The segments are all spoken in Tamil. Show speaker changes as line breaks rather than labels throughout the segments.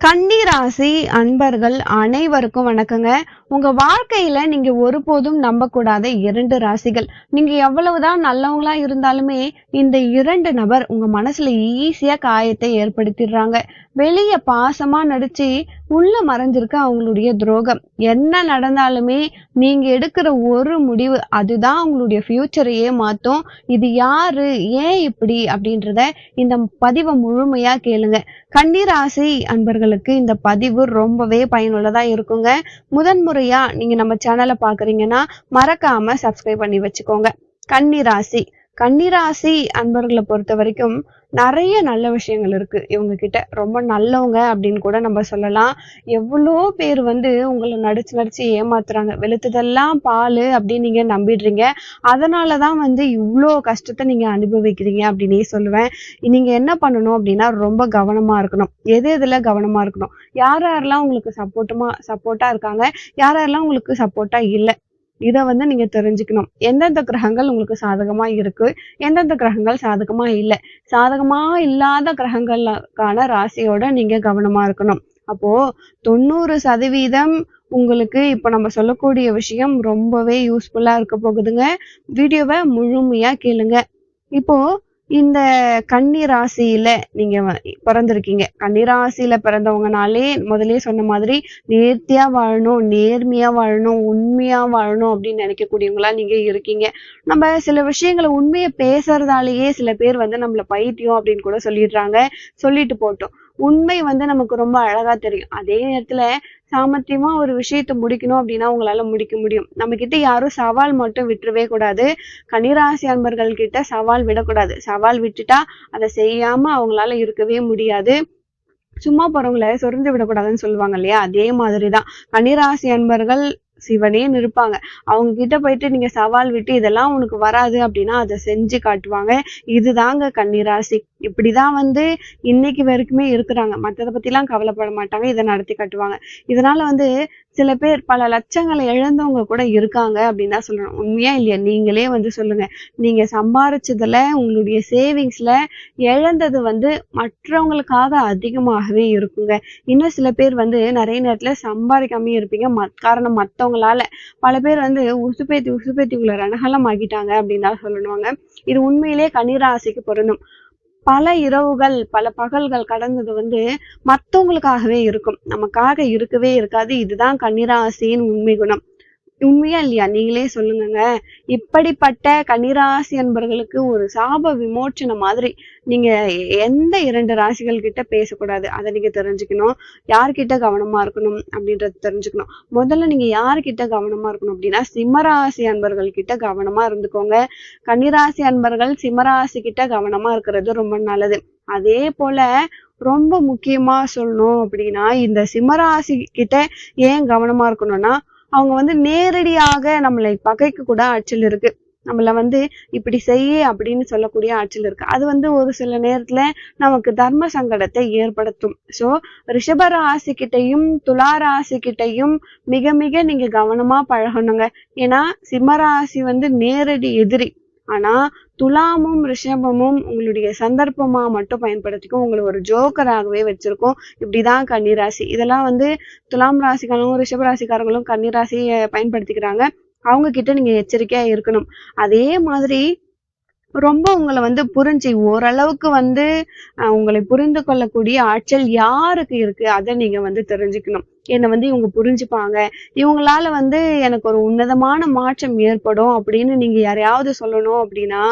கன்னிராசி அன்பர்கள் அனைவருக்கும் வணக்கங்க. உங்க வாழ்க்கையில நீங்க ஒருபோதும் நம்பக்கூடாத இரண்டு ராசிகள். நீங்க எவ்வளவுதான் நல்லவங்களா இருந்தாலுமே இந்த இரண்டு நபர் உங்க மனசுல ஈஸியா காயத்தை ஏற்படுத்திடுறாங்க. வெளிய பாசமா நடிச்சு உள்ள மறைஞ்சிருக்க அவங்களுடைய துரோகம். என்ன நடந்தாலுமே நீங்க எடுக்கிற ஒரு முடிவு அதுதான் உங்களுடைய ஃபியூச்சரையே மாத்தும். இது யாரு? ஏன் இப்படி? அப்படின்றத இந்த பதிவை முழுமையா கேளுங்க. கன்னிராசி அன்பர்களுக்கு இந்த பதிவு ரொம்பவே பயனுள்ளதா இருக்குங்க. முதன்முறையா நீங்க நம்ம சேனலை பாக்குறீங்கன்னா மறக்காம சப்ஸ்கிரைப் பண்ணி வச்சுக்கோங்க. கன்னிராசி கன்னிராசி அன்பர்களை பொறுத்த வரைக்கும் நிறைய நல்ல விஷயங்கள் இருக்கு. இவங்க கிட்ட ரொம்ப நல்லவங்க அப்படின்னு கூட நம்ம சொல்லலாம். எவ்வளோ பேர் வந்து உங்களை நடிச்சு நடிச்சு ஏமாத்துறாங்க. வெளுத்ததெல்லாம் பால் அப்படின்னு நீங்க நம்பிடுறீங்க. அதனாலதான் வந்து இவ்வளோ கஷ்டத்தை நீங்க அனுபவிக்கிறீங்க அப்படின்னே சொல்லுவேன். நீங்க என்ன பண்ணணும் அப்படின்னா ரொம்ப கவனமா இருக்கணும். எது எதுல கவனமா இருக்கணும்? யார் யாரெல்லாம் உங்களுக்கு சப்போர்ட்டுமா சப்போர்ட்டா இருக்காங்க? யார் யாரெல்லாம் உங்களுக்கு சப்போர்ட்டா இல்லை? இதை வந்து நீங்க தெரிஞ்சுக்கணும். எந்தெந்த கிரகங்கள் உங்களுக்கு சாதகமா இருக்கு? எந்தெந்த கிரகங்கள் சாதகமா இல்லை? சாதகமா இல்லாத கிரகங்களுக்கான ராசியோட நீங்க கவனமா இருக்கணும். அப்போ தொண்ணூறு சதவீதம் உங்களுக்கு இப்ப நம்ம சொல்லக்கூடிய விஷயம் ரொம்பவே யூஸ்ஃபுல்லா இருக்க போகுதுங்க. வீடியோவை முழுமையா கேளுங்க. இப்போ இந்த கன்னி ராசியில நீங்க வ- பிறந்திருக்கீங்க. கன்னி ராசியில பிறந்தவங்கனாலே முதலே சொன்ன மாதிரி நேர்த்தியா வாழணும் நேர்மையா வாழணும் உண்மையா வாழணும் அப்படின்னு நினைக்கக்கூடியவங்களா நீங்க இருக்கீங்க. நம்ம சில விஷயங்களை உண்மையை பேசுறதாலேயே சில பேர் வந்து நம்மள பைத்தியம் அப்படின்னு கூட சொல்லிடுறாங்க. சொல்லிட்டு போட்டோம். உண்மை வந்து நமக்கு ரொம்ப அழகா தெரியும். அதே நேரத்துல சாமர்த்தியமா ஒரு விஷயத்தை முடிக்கணும் அப்படின்னா உங்களால முடிக்க முடியும். நம்ம கிட்ட யாரும் சவால் மட்டும் விட்டுறவே கூடாது. கன்னிராசி அன்பர்கள் கிட்ட சவால் விடக்கூடாது. சவால் விட்டுட்டா அதை செய்யாம அவங்களால இருக்கவே முடியாது. சும்மா போறவங்கள சொரிஞ்சு விடக்கூடாதுன்னு சொல்லுவாங்க இல்லையா? அதே மாதிரிதான். கன்னிராசி அன்பர்கள் சிவனே நிற்பாங்க. அவங்க கிட்ட போயிட்டு நீங்க சவால் விட்டு இதெல்லாம் உனக்கு வராது அப்படின்னா அதை செஞ்சு காட்டுவாங்க. இதுதாங்க கன்னிராசி இப்படிதான் வந்து இன்னைக்கு வரைக்குமே இருக்கிறாங்க. மற்றதை பத்திலாம் கவலைப்பட மாட்டாங்க. இதை நடத்தி காட்டுவாங்க. இதனால வந்து சில பேர் பல லட்சங்களை இழந்தவங்க கூட இருக்காங்க அப்படின்னு தான் சொல்லணும். உண்மையா இல்லையா? நீங்களே வந்து சொல்லுங்க. நீங்க சம்பாரிச்சதுல உங்களுடைய சேவிங்ஸ்ல இழந்தது வந்து மற்றவங்களுக்காக அதிகமாகவே இருக்குங்க. இன்னும் சில பேர் வந்து நிறைய நேரத்துல சம்பாதிக்காம இருப்பீங்க. மத் காரணம் மற்றவங்களால பல பேர் வந்து உசுப்பேத்தி உசுப்பேத்தி உங்களை ரணகலம் ஆகிட்டாங்க அப்படின்னு தான் சொல்லணுவாங்க. இது உண்மையிலே கன்னிராசிக்கு பொருந்தும். பல இரவுகள் பல பகல்கள் கடந்தது வந்து மத்தவங்களுக்காகவே இருக்கும். நமக்காக இருக்கவே இருக்காது. இதுதான் கன்னிராசியின் உண்மை குணம். உண்மையா இல்லையா? நீங்களே சொல்லுங்க இப்படிப்பட்ட கன்னிராசி அன்பர்களுக்கு ஒரு சாப விமோச்சனம் மாதிரி நீங்க எந்த இரண்டு ராசிகள் கிட்ட பேசக்கூடாது. அதை நீங்க தெரிஞ்சுக்கணும். யார்கிட்ட கவனமா இருக்கணும் அப்படின்றத தெரிஞ்சுக்கணும். முதல்ல நீங்க யார்கிட்ட கவனமா இருக்கணும் அப்படின்னா சிம்மராசி அன்பர்கள் கிட்ட கவனமா இருந்துக்கோங்க. கன்னிராசி அன்பர்கள் சிம்மராசி கிட்ட கவனமா இருக்கிறது ரொம்ப நல்லது. அதே போல ரொம்ப முக்கியமா சொல்லணும் அப்படின்னா இந்த சிம்மராசி கிட்ட ஏன் கவனமா இருக்கணும்னா அவங்க வந்து நேரடியாக நம்மளை பகைக்க கூட ஆற்றல் இருக்கு. நம்மள வந்து இப்படி செய்ய அப்படின்னு சொல்லக்கூடிய ஆற்றல் இருக்கு. அது வந்து ஒரு சில நேரத்துல நமக்கு தர்ம சங்கடத்தை ஏற்படுத்தும். சோ ரிஷப ராசிக்கிட்டையும் துலா ராசிக்கிட்டையும் மிக மிக நீங்க கவனமா பழகணுங்க. ஏன்னா சிம்மராசி வந்து நேரடி எதிரி. ஆனா துலாமும் ரிஷபமும் உங்களுடைய சந்தர்ப்பமா மட்டும் பயன்படுத்திக்கும். உங்களை ஒரு ஜோக்கராகவே வச்சிருக்கோம். இப்படிதான் கன்னிராசி. இதெல்லாம் வந்து துலாம் ராசிக்காரங்களும் ரிஷப ராசிக்காரங்களும் கன்னிராசியை பயன்படுத்திக்கிறாங்க. அவங்க கிட்ட நீங்க எச்சரிக்கையா இருக்கணும். அதே மாதிரி ரொம்ப உங்களை வந்து புரிஞ்சு ஓரளவுக்கு வந்து உங்களை புரிந்து கொள்ளக்கூடிய ஆற்றல் யாருக்கு இருக்கு? அதை நீங்க வந்து தெரிஞ்சுக்கணும். என்னை வந்து இவங்க புரிஞ்சுப்பாங்க. இவங்களால வந்து எனக்கு ஒரு உன்னதமான மாற்றம் ஏற்படும் அப்படின்னு நீங்க யாரையாவது சொல்லணும் அப்படின்னா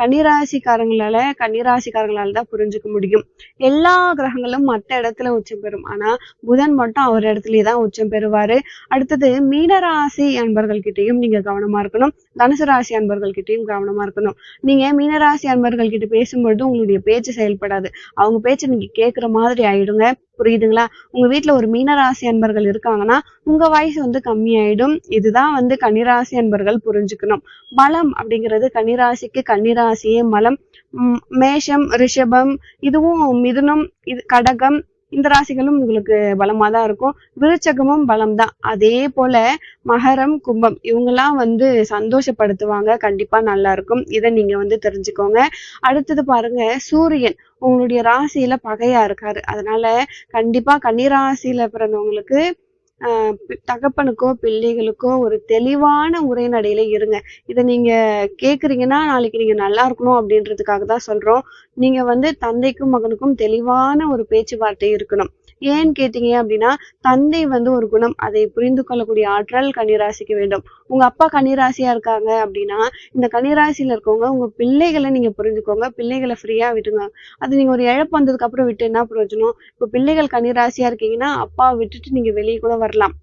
கன்னிராசிக்காரங்களால கன்னிராசிக்காரங்களால தான் புரிஞ்சுக்க முடியும். எல்லா கிரகங்களும் மற்ற இடத்துல உச்சம் பெறும். ஆனா புதன் மட்டும் அவர் இடத்துலயே தான் உச்சம் பெறுவாரு. அடுத்தது மீனராசி அன்பர்கள் கிட்டயும் நீங்க கவனமா இருக்கணும். தனுசு ராசி அன்பர்கள் கிட்டயும் கவனமா இருக்கணும். நீங்க மீனராசி அன்பர்கள் கிட்ட பேசும்பொழுது உங்களுடைய பேச்சு செயல்படாது. அவங்க பேச்சை நீங்க கேட்குற மாதிரி ஆயிடுங்க. புரியுதுங்களா? உங்க வீட்டுல ஒரு மீனராசி அன்பர்கள் இருக்காங்கன்னா உங்க வயசு வந்து கம்மியாயிடும். இதுதான் வந்து கன்னிராசி அன்பர்கள் புரிஞ்சுக்கணும். பலம் அப்படிங்கிறது கன்னிராசிக்கு கன்னிராசியே மலம். மேஷம் ரிஷபம் இதுவும் மிதுனம் இது கடகம் இந்த ராசிகளும் உங்களுக்கு பலமா தான் இருக்கும். விருச்சகமும் பலம் தான் அதே போல மகரம் கும்பம் இவங்கெல்லாம் வந்து சந்தோஷப்படுத்துவாங்க. கண்டிப்பா நல்லா இருக்கும். இதை நீங்க வந்து தெரிஞ்சுக்கோங்க. அடுத்தது பாருங்க சூரியன் உங்களுடைய ராசியில பகையா இருக்காரு. அதனால கண்டிப்பா கன்னிராசியில பிறந்தவங்களுக்கு தகப்பனுக்கோ பிள்ளைகளுக்கோ ஒரு தெளிவான உரைநடையில இருங்க. இதை நீங்க கேக்குறீங்கன்னா நாளைக்கு நீங்க நல்லா இருக்கணும் அப்படின்றதுக்காக தான் சொல்றோம். நீங்க வந்து தந்தைக்கும் மகனுக்கும் தெளிவான ஒரு பேச்சுவார்த்தை இருக்கணும். ஏன்னு கேட்டீங்க அப்படின்னா தந்தை வந்து ஒரு குணம். அதை புரிந்து கொள்ளக்கூடிய ஆற்றல் கன்னிராசிக்கு வேண்டும். உங்க அப்பா கன்னிராசியா இருக்காங்க அப்படின்னா இந்த கன்னிராசியில இருக்கவங்க உங்க பிள்ளைகளை நீங்க புரிஞ்சுக்கோங்க. பிள்ளைகளை ஃப்ரீயா விட்டுங்க அது நீங்க ஒரு இழப்பு வந்ததுக்கு அப்புறம் விட்டு என்ன பிரயோஜனம்? இப்போ பிள்ளைகள் கன்னிராசியா இருக்கீங்கன்னா அப்பாவை விட்டுட்டு நீங்க வெளியே கூட வரலாம்.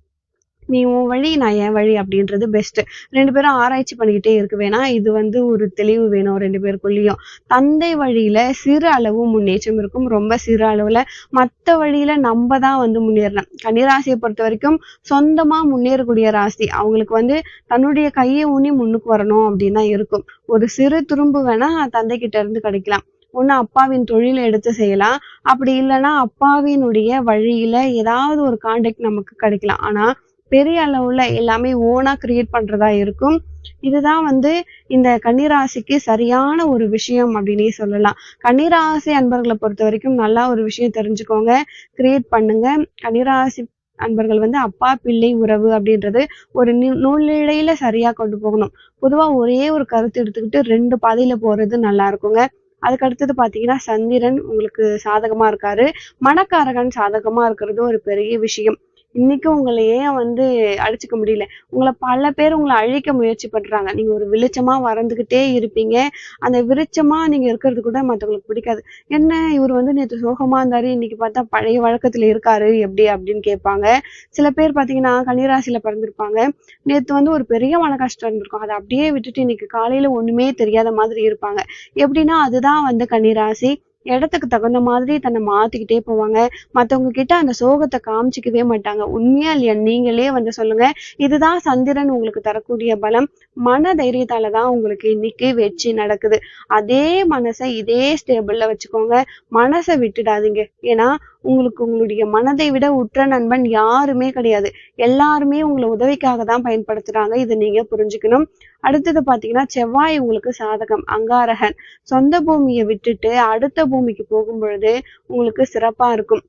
நீ உன் வழி நான் என் வழி அப்படின்றது பெஸ்ட் ரெண்டு பேரும் ஆராய்ச்சி பண்ணிக்கிட்டே இருக்கு வேணா இது வந்து ஒரு தெளிவு வேணும் ரெண்டு பேருக்குள்ளேயும். தந்தை வழியில சிறு அளவு முன்னேற்றம் இருக்கும். ரொம்ப சிறு அளவுல மத்த வழியில நம்ம தான் வந்து முன்னேறணும். கன்னிராசியை பொறுத்த வரைக்கும் சொந்தமா முன்னேறக்கூடிய ராசி. அவங்களுக்கு வந்து தன்னுடைய கையை ஊனி முன்னுக்கு வரணும் அப்படின்னு தான் இருக்கும். ஒரு சிறு துரும்பு வேணா தந்தை கிட்ட இருந்து கிடைக்கலாம். ஒண்ணு அப்பாவின் தொழிலை எடுத்து செய்யலாம். அப்படி இல்லைன்னா அப்பாவினுடைய வழியில ஏதாவது ஒரு கான்டாக்ட் நமக்கு கிடைக்கலாம். ஆனா பெரிய அளவுல எல்லாமே ஓனா கிரியேட் பண்றதா இருக்கும். இதுதான் வந்து இந்த கன்னிராசிக்கு சரியான ஒரு விஷயம் அப்படின்னே சொல்லலாம். கன்னிராசி அன்பர்களை பொறுத்த வரைக்கும் நல்லா ஒரு விஷயம் தெரிஞ்சுக்கோங்க கிரியேட் பண்ணுங்க. கன்னிராசி அன்பர்கள் வந்து அப்பா பிள்ளை உறவு அப்படின்றது ஒரு நூ- நூலிழையில சரியா கொண்டு போகணும். பொதுவா ஒரே ஒரு கருத்து எடுத்துக்கிட்டு ரெண்டு பாதையில போறது நல்லா இருக்குங்க. அதுக்கு அடுத்தது பாத்தீங்கன்னா சந்திரன் உங்களுக்கு சாதகமா இருக்காரு. மனக்காரகன் சாதகமா இருக்கிறது ஒரு பெரிய விஷயம். இன்னைக்கு உங்களை ஏன் வந்து அடிச்சுக்க முடியல. உங்களை பல பேர் உங்களை அழிக்க முயற்சி பண்றாங்க. நீங்க ஒரு வெளிச்சமா வறந்துகிட்டே இருப்பீங்க. அந்த விருச்சமா நீங்க இருக்கிறது கூட மற்றவங்களுக்கு பிடிக்காது. என்ன? இவர் வந்து நேற்று சோகமா இருந்தாரு. இன்னைக்கு பார்த்தா பழைய வழக்கத்துல இருக்காரு. எப்படி? அப்படின்னு கேட்பாங்க. சில பேர் பாத்தீங்கன்னா கன்னிராசியில பிறந்திருப்பாங்க. நேற்று வந்து ஒரு பெரிய மன கஷ்டம் இருந்திருக்கும். அதை அப்படியே விட்டுட்டு இன்னைக்கு காலையில ஒண்ணுமே தெரியாத மாதிரி இருப்பாங்க. எப்படின்னா அதுதான் வந்து கன்னிராசி. இடத்துக்கு தகுந்த மாதிரி தன்னை மாத்திக்கிட்டே போவாங்க. மத்தவங்க கிட்ட அந்த சோகத்தை காமிச்சிக்கவே மாட்டாங்க. உண்மையா இல்லையா? நீங்களே வந்து சொல்லுங்க. இதுதான் சந்திரன் உங்களுக்கு தரக்கூடிய பலம். மன தைரியத்தால தான் உங்களுக்கு இன்னைக்கு வெற்றி நடக்குது. அதே மனசை இதே ஸ்டேபிள்ல வச்சுக்கோங்க. மனசை விட்டுடாதீங்க. ஏன்னா உங்களுக்கு உங்களுடைய மனதை விட உற்ற நண்பன் யாருமே கிடையாது. எல்லாருமே உங்களை உதவிக்காக தான் பயன்படுத்துறாங்க. இதை நீங்க புரிஞ்சுக்கணும். அடுத்தது பார்த்தீங்கன்னா செவ்வாய் உங்களுக்கு சாதகம் அங்காரகன். சொந்த பூமியை விட்டுட்டு அடுத்த பூமிக்கு போகும் பொழுது உங்களுக்கு சிறப்பாக இருக்கும்.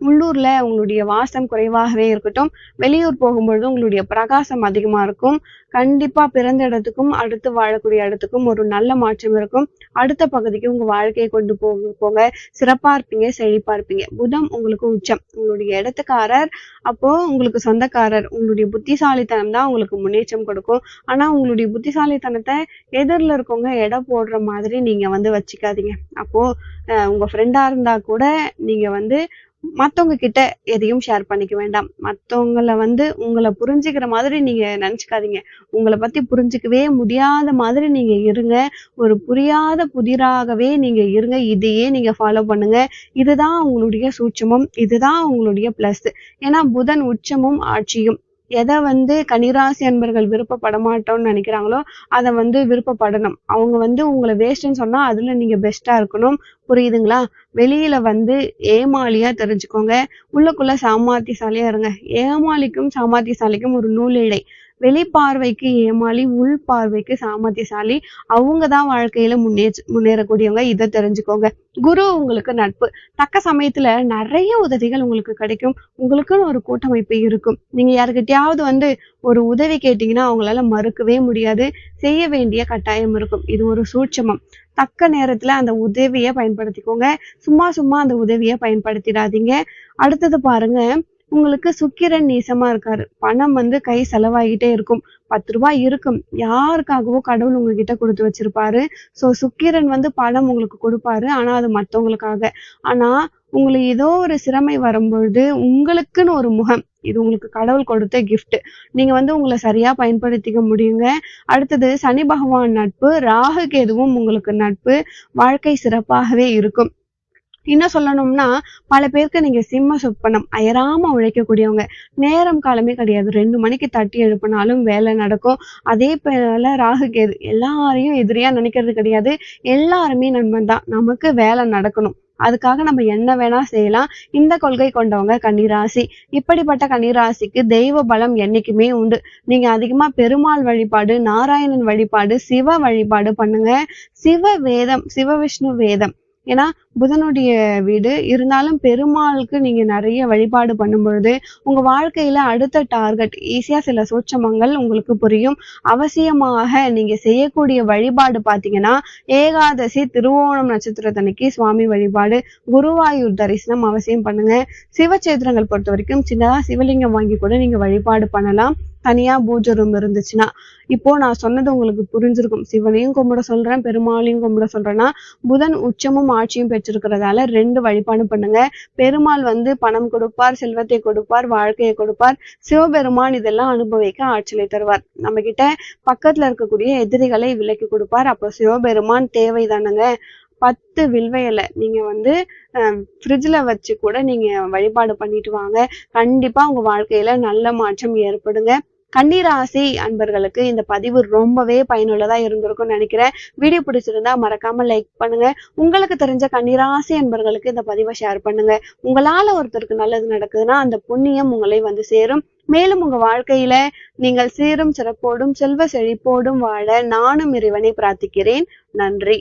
உள்ளூர்ல உங்களுடைய வாசம் குறைவாகவே இருக்கட்டும். வெளியூர் போகும்பொழுது உங்களுடைய பிரகாசம் அதிகமா இருக்கும். கண்டிப்பா பிறந்த இடத்துக்கும் அடுத்து வாழக்கூடிய இடத்துக்கும் ஒரு நல்ல மாற்றம் இருக்கும். அடுத்த பகுதிக்கு உங்க வாழ்க்கையை கொண்டு போக போங்க சிறப்பா இருப்பீங்க செழிப்பா இருப்பீங்க. புதன் உங்களுக்கு உச்சம். உங்களுடைய இடத்துக்காரர் அப்போ உங்களுக்கு சொந்தக்காரர். உங்களுடைய புத்திசாலித்தனம் தான் உங்களுக்கு முன்னேற்றம் கொடுக்கும். ஆனா உங்களுடைய புத்திசாலித்தனத்தை எதிரில் இருக்கவங்க எடை போடுற மாதிரி நீங்க வந்து வச்சுக்காதீங்க. அப்போ அஹ் உங்க ஃப்ரெண்டா இருந்தா கூட நீங்க வந்து மத்தவங்க கிட்ட எதையும் ஷேர் பண்ணிக்க வேண்டாம். மற்றவங்கள வந்து உங்களை புரிஞ்சுக்கிற மாதிரி நீங்க நினைச்சுக்காதீங்க. உங்களை பத்தி புரிஞ்சுக்கவே முடியாத மாதிரி நீங்க இருங்க. ஒரு புரியாத புதிராகவே நீங்க இருங்க. இதையே நீங்க ஃபாலோ பண்ணுங்க. இதுதான் உங்களுடைய சூட்சமம். இதுதான் உங்களுடைய பிளஸ் ஏன்னா புதன் உச்சமும் ஆட்சியும். எதை வந்து கன்னிராசி அன்பர்கள் விருப்பப்பட மாட்டோம்னு நினைக்கிறாங்களோ அதை வந்து விருப்பப்படணும். அவங்க வந்து உங்களை வேஸ்ட்டுன்னு சொன்னா அதுல நீங்க பெஸ்டா இருக்கணும். புரியுதுங்களா? வெளியில வந்து ஏமாளியா தெரிஞ்சுக்கோங்க. உள்ளுக்குள்ள சாமர்த்தியசாலியா இருங்க. ஏமாளிக்கும் சாமாத்தியசாலிக்கும் ஒரு நூலிழை வெளிப்பார்வைக்கு ஏமாளி உள் பார்வைக்கு சாமர்த்தியசாலி அவங்க தான் வாழ்க்கையில முன்னே முன்னேறக்கூடியவங்க. இதை தெரிஞ்சுக்கோங்க. குரு உங்களுக்கு நட்பு. தக்க சமயத்துல நிறைய உதவிகள் உங்களுக்கு கிடைக்கும். உங்களுக்குன்னு ஒரு கூட்டமைப்பு இருக்கும். நீங்க யாருக்கிட்டையாவது வந்து ஒரு உதவி கேட்டீங்கன்னா அவங்களால மறுக்கவே முடியாது. செய்ய வேண்டிய கட்டாயம் இருக்கும். இது ஒரு சூட்சமம். தக்க நேரத்துல அந்த உதவியை பயன்படுத்திக்கோங்க. சும்மா சும்மா அந்த உதவியை பயன்படுத்திடாதீங்க. அடுத்தது பாருங்க. உங்களுக்கு சுக்கிரன் நீசமா இருக்காரு. பணம் வந்து கை செலவாகிட்டே இருக்கும். பத்து ரூபாய் இருக்கும். யாருக்காகவோ கடவுள் உங்ககிட்ட கொடுத்து வச்சிருப்பாரு. சோ சுக்கிரன் வந்து பணம் உங்களுக்கு கொடுப்பாரு. ஆனா அது மத்தவங்களுக்காக. ஆனா உங்களுக்கு ஏதோ ஒரு சிரமை வரும்பொழுது உங்களுக்குன்னு ஒரு முகம். இது உங்களுக்கு கடவுள் கொடுத்த கிஃப்ட் நீங்க வந்து உங்களை சரியா பயன்படுத்திக்க முடியுங்க. அடுத்தது சனி பகவான் நட்பு. ராகு கேதுவும் உங்களுக்கு நட்பு. வாழ்க்கை சிறப்பாகவே இருக்கும். இன்னும் சொல்லணும்னா பல பேருக்கு நீங்க சிம்ம சொப்பனம் அயராம உழைக்கக்கூடியவங்க நேரம் காலமே கிடையாது. ரெண்டு மணிக்கு தட்டி எழுப்பினாலும் வேலை நடக்கும். அதே போல ராகு கேது எல்லாரையும் எதிரியா நினைக்கிறது கிடையாது. எல்லாருமே நண்பன் தான் நமக்கு வேலை நடக்கணும். அதுக்காக நம்ம என்ன வேணா செய்யலாம். இந்த கொள்கை கொண்டவங்க கன்னிராசி. இப்படிப்பட்ட கன்னிராசிக்கு தெய்வ பலம் என்னைக்குமே உண்டு. நீங்க அதிகமா பெருமாள் வழிபாடு நாராயணன் வழிபாடு சிவ வழிபாடு பண்ணுங்க. சிவ வேதம் சிவ விஷ்ணு வேதம். ஏன்னா புதனுடைய வீடு இருந்தாலும் பெருமாளுக்கு நீங்க நிறைய வழிபாடு பண்ணும் பொழுது உங்க வாழ்க்கையில அடுத்த டார்கெட் ஈஸியா சில சூட்சமங்கள் உங்களுக்கு புரியும். அவசியமாக நீங்க செய்யக்கூடிய வழிபாடு பாத்தீங்கன்னா ஏகாதசி திருவோணம் நட்சத்திரத்தன்னைக்கு சுவாமி வழிபாடு குருவாயூர் தரிசனம் அவசியம் பண்ணுங்க. சிவச்சேத்திரங்கள் பொறுத்த வரைக்கும் சின்னதா சிவலிங்கம் வாங்கி கூட நீங்க வழிபாடு பண்ணலாம். தனியா பூஜை ரூம் இருந்துச்சுன்னா இப்போ நான் சொன்னது உங்களுக்கு புரிஞ்சிருக்கும். சிவனையும் கும்பிட சொல்றேன் பெருமாளையும் கும்பிட சொல்றேன்னா புதன் உச்சமும் ஆட்சியும் பெற்றிருக்கிறதால ரெண்டு வழிபாடு பண்ணுங்க. பெருமாள் வந்து பணம் கொடுப்பார் செல்வத்தை கொடுப்பார் வாழ்க்கையை கொடுப்பார். சிவபெருமான் இதெல்லாம் அனுபவிக்க ஆட்சியை தருவார். நம்ம கிட்ட பக்கத்துல இருக்கக்கூடிய எதிரிகளை விலக்கி கொடுப்பார். அப்போ சிவபெருமான் தேவை தானுங்க. பத்து வில்வையில நீங்க வந்து ஃப்ரிட்ஜில் வச்சு கூட நீங்க வழிபாடு பண்ணிட்டு வாங்க. கண்டிப்பா உங்க வாழ்க்கையில நல்ல மாற்றம் ஏற்படுங்க. கன்னிராசி அன்பர்களுக்கு இந்த பதிவு ரொம்பவே பயனுள்ளதா இருந்திருக்கும்னு நினைக்கிறேன். வீடியோ பிடிச்சிருந்தா மறக்காம லைக் பண்ணுங்க. உங்களுக்கு தெரிஞ்ச கன்னிராசி அன்பர்களுக்கு இந்த பதிவை ஷேர் பண்ணுங்க. உங்களால ஒருத்தருக்கு நல்லது நடக்குதுன்னா அந்த புண்ணியம் உங்களை வந்து சேரும். மேலும் உங்க வாழ்க்கையில நீங்கள் சீரும் சிறப்போடும் செல்வ செழிப்போடும் வாழ நானும் இறைவனை பிரார்த்திக்கிறேன். நன்றி.